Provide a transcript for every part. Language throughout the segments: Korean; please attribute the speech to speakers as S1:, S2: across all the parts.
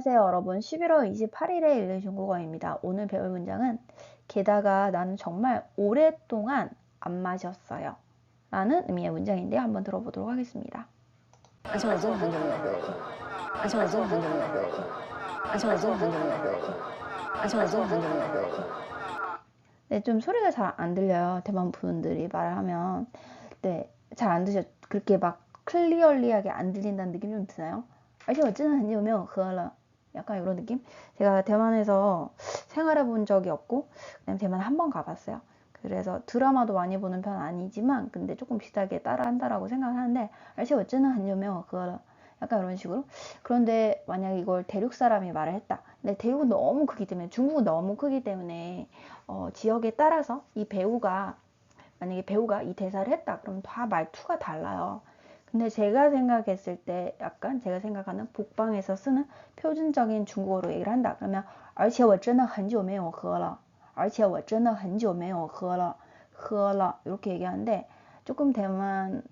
S1: 안녕하세요 여러분 11월 28일에 읽은 중국어입니다. 오늘 배울 문장은 게다가 나는 정말 오랫동안 안 마셨어요 라는 의미의 문장인데요. 한번 들어보도록 하겠습니다.
S2: 而且我真的很久没有喝了，而且我真的很久没有喝了，而且我真的很久没有喝了，而且我真的很久没有喝了。
S1: 네, 좀 소리가 잘 안 들려요. 대만 분들이 말을 하면 네, 잘 안 드셔 그렇게 막 클리얼리하게 안 들린다는 느낌 좀 드나요? 而且我真的很久没有喝了 약간 이런 느낌? 제가 대만에서 생활해 본 적이 없고 그냥 대만 한 번 가봤어요. 그래서 드라마도 많이 보는 편 아니지만 근데 조금 비슷하게 따라한다라고 생각을 하는데 알씨 어쩌는 한요명 그거 약간 이런 식으로 그런데 만약 이걸 대륙 사람이 말을 했다 근데 대륙은 너무 크기 때문에 중국은 너무 크기 때문에 어, 지역에 따라서 이 배우가 만약에 배우가 이 대사를 했다 그러면 다 말투가 달라요 근데 제가 생각했을 때 약간 제가 생각하는 북방에서 쓰는 표준적인 중국어로 얘기를 한다 그러면 而且我真的很久没有喝了而且我真的很久没有喝了喝了 이렇게 얘기하는데 조금 대만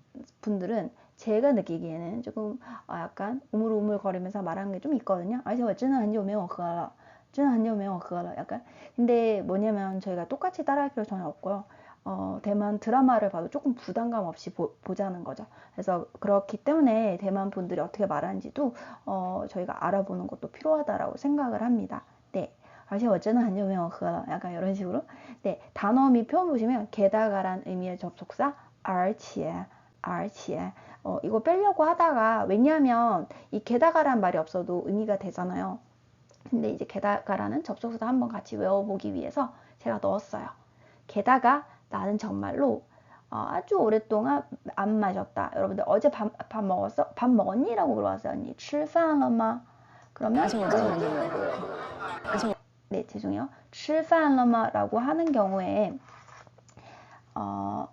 S1: 분들은 제가 느끼기에는 조금 어, 약간 우물우물거리면서 말하는 게 좀 있거든요. 而且我真的很久没有喝了真的很久没有喝了 약간 근데 뭐냐면 저희가 똑같이 따라할 필요 전혀 없고요. 어, 대만 드라마를 봐도 조금 부담감 없이 보, 자는 거죠. 그래서 그렇기 때문에 대만 분들이 어떻게 말하는지도 어, 저희가 알아보는 것도 필요하다라고 생각을 합니다. 네. 아시 어쩌는 한여명어가 약간 이런 식으로. 네. 단어 및 표현 보시면 게다가란 의미의 접속사 알치에 알치에 어, 이거 빼려고 하다가 왜냐하면 이 게다가란 말이 없어도 의미가 되잖아요. 근데 이제 게다가라는 접속사도 한번 같이 외워보기 위해서 제가 넣었어요. 게다가 나는 정말로 어, 아주 오랫동안 안 마셨다. 여러분들 어제 밥, 밥 먹었어? 밥 먹었니? 라고 물어봤어요. 언니 吃饭了吗? 그러면
S2: 而且我真的很久没有喝了，而且我
S1: 네, 죄송해요. 吃饭了吗? 라고 하는 경우에 어,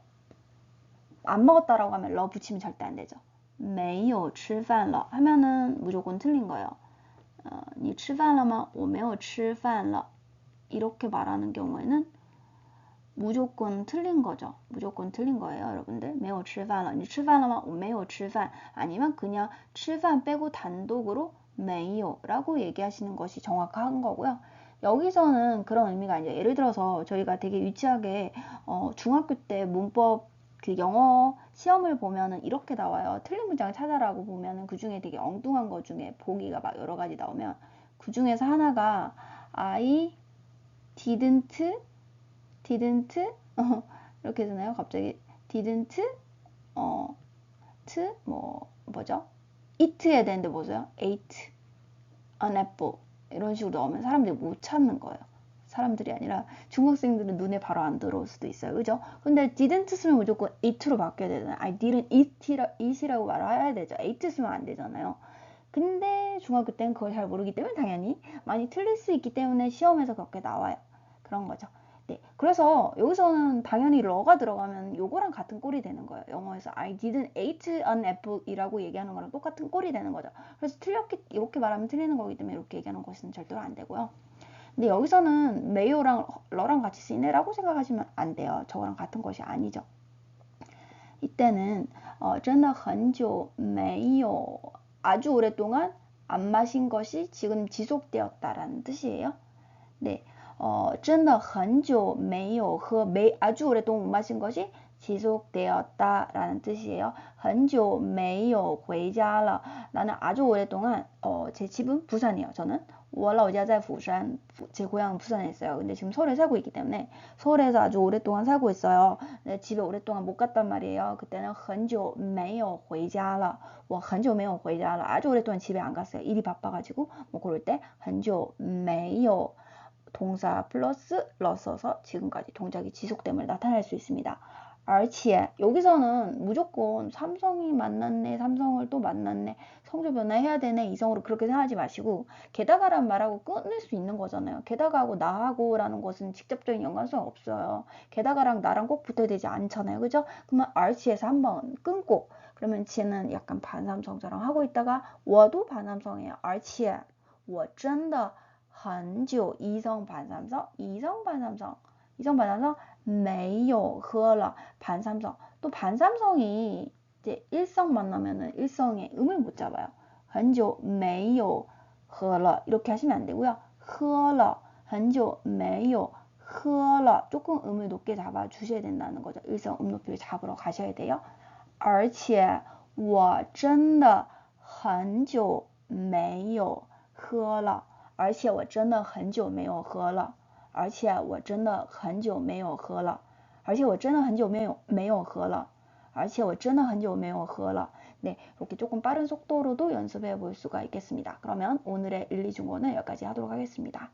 S1: 안 먹었다라고 하면 러 붙이면 절대 안 되죠. 没有吃饭了 하면은 무조건 틀린 거예요. 어, 你吃饭了吗?我没有吃饭了 이렇게 말하는 경우에는 무조건 틀린 거죠. 무조건 틀린 거예요, 여러분들. 没有吃饭了.你吃饭了吗?我没有吃饭. 아니면 그냥 吃饭 빼고 단독으로 没有 라고 얘기하시는 것이 정확한 거고요. 여기서는 그런 의미가 이제 예를 들어서 저희가 되게 유치하게 어, 중학교 때 문법 그 영어 시험을 보면은 이렇게 나와요. 틀린 문장을 찾아라고 보면은 그 중에 되게 엉뚱한 거 중에 보기가 막 여러 가지 나오면 그 중에서 하나가 I didn't didn't 어, 이렇게 되나요? 갑자기 didn't 어, t 뭐 뭐죠? eat 해야 되는데 뭐죠? ate an apple 이런 식으로 넣으면 사람들이 못 찾는 거예요. 사람들이 아니라 중학생들은 눈에 바로 안 들어올 수도 있어요. 그죠? 근데 didn't 쓰면 무조건 eat로 바뀌어야 되잖아요. I didn't eat이라, eat이라고 말을 해야 되죠. ate 쓰면 안 되잖아요. 근데 중학교 때는 그걸 잘 모르기 때문에 당연히 많이 틀릴 수 있기 때문에 시험에서 그렇게 나와요. 그런 거죠. 네. 그래서 여기서는 당연히 러가 들어가면 요거랑 같은 꼴이 되는 거예요. 영어에서 I didn't eat an apple 이라고 얘기하는 거랑 똑같은 꼴이 되는 거죠. 그래서 틀렸기, 이렇게 말하면 틀리는 거기 때문에 이렇게 얘기하는 것은 절대로 안 되고요. 근데 여기서는 메요랑 러랑 같이 쓰이네라고 생각하시면 안 돼요. 저거랑 같은 것이 아니죠. 이때는 어, 真的很久没有 아주 오랫동안 안 마신 것이 지금 지속되었다라는 뜻이에요. 네. 어, 真的很久没有喝 매, 아주 오랫동안 못 마신 것이 지속되었다라는 뜻이에요. 很久没有回家了 나는 아주 오랫동안 어, 제 집은 부산이에요. 저는 我老家在 부산, 제 고향은 부산에 있어요. 근데 지금 서울에 살고 있기 때문에 서울에서 아주 오랫동안 살고 있어요. 근데 집에 오랫동안 못 갔단 말이에요. 그때는 很久没有回家了.我很久没有回家了. 아주 오랫동안 집에 안 갔어요. 일이 바빠가지고 뭐 그럴 때 很久没有 동사 플러스 러 써서 지금까지 동작이 지속됨을 나타낼 수 있습니다. 而且 여기서는 무조건 삼성이 만났네, 삼성을 또 만났네, 성조 변화해야 되네, 이성으로 그렇게 생각하지 마시고 게다가란 말하고 끊을 수 있는 거잖아요. 게다가하고 나하고라는 것은 직접적인 연관성 없어요. 게다가랑 나랑 꼭 붙어야 되지 않잖아요. 그죠? 그러면 而且에서 한번 끊고 그러면 지는 약간 반삼성처럼 하고 있다가 我도 반삼성이에요. 而且我真的 很久 이성 반삼성, 이성 반삼성, 이성 반삼성 没有喝了 반삼성. 또 반삼성이 이제 일성 만나면은 일성의 음을 못 잡아요. 很久没有 喝了 이렇게 하시면 안 되고요. 喝了很久没有喝了 조금 음을 높게 잡아 주셔야 된다는 거죠. 일성 음 높이를 잡으러 가셔야 돼요. 而且我真的很久没有喝了， 而且我真的很久没有喝了，而且我真的很久没有喝了，而且我真的很久没有没有喝了，而且我真的很久没有喝了。 네, 이렇게 조금 빠른 속도로도 연습해 볼 수가 있겠습니다. 그러면 오늘의 1, 2중고는 여기까지 하도록 하겠습니다.